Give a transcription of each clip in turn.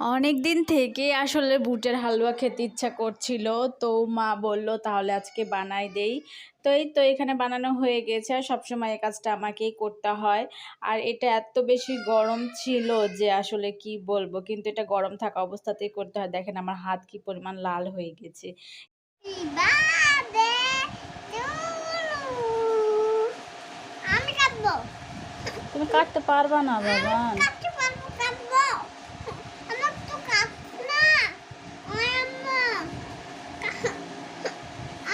অনেক দিন থেকে আসলে বুটের হালুয়া খেতে ইচ্ছা করছিল তো মা বলল তাহলে আজকে বানাই দেই। তো এই তো এখানে বানানো হয়ে গেছে আর সবসময় এই কাজটা আমাকেই করতে হয়। আর এটা এত বেশি গরম ছিল যে আসলে কি বলব কিন্তু এটা গরম থাকা অবস্থাতেই করতে হয়। দেখেন আমার হাত কি পরিমাণ লাল হয়ে গেছে। তুমি কাটতে পারবা না বাবা কাটতে পারব কাটবো আমার তো কাট না ওই আম্মা কা-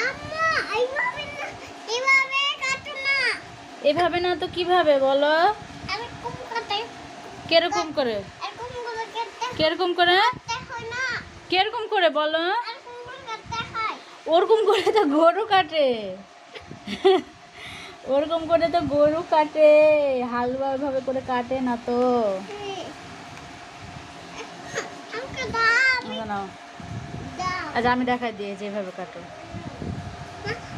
আম্মা এইভাবে না এইভাবে কাটো না এভাবে না তো কীভাবে বলো? কীরকম করে? কীরকম করে? কীরকম করে বলো? ওরকম করে তো গরু কাটে। ওরকম করে তো গরু কাটে। হালুয়া ওইভাবে করে কাটে না তো। দাও আচ্ছা আমি দেখাই দিয়ে যেভাবে কাটো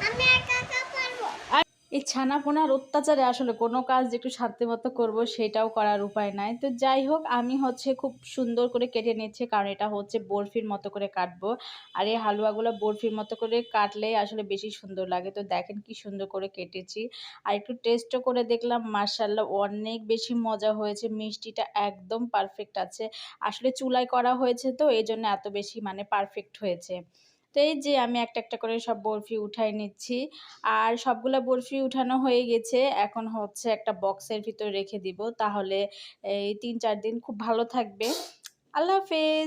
আমি একা একা পারব আর এই ছানা পোনার অত্যাচারে আসলে কোনো কাজ একটু শান্তি মতো করব সেটাও করার উপায় নাই। তো যাই হোক, আমি হচ্ছে খুব সুন্দর করে কেটে নিচ্ছি, কারণ এটা হচ্ছে বরফির মতো করে কাটবো। আর এই হালুয়াগুলো বরফির মতো করে কাটলেই আসলে বেশি সুন্দর লাগে। তো দেখেন কি সুন্দর করে কেটেছি। আর একটু টেস্টও করে দেখলাম মার্শাল্লাহ অনেক বেশি মজা হয়েছে। মিষ্টিটা একদম পারফেক্ট আছে। আসলে চুলায় করা হয়েছে তো এই জন্য এত বেশি মানে পারফেক্ট হয়েছে। এই যে আমি একটা একটা করে সব বরফি উঠাই নিচ্ছি। আর সবগুলা বরফি উঠানো হয়ে গেছে। এখন হচ্ছে একটা বক্সের ভিতর রেখে দিব। তাহলে এই তিন চার দিন খুব ভালো থাকবে। আল্লাহ হাফেজ।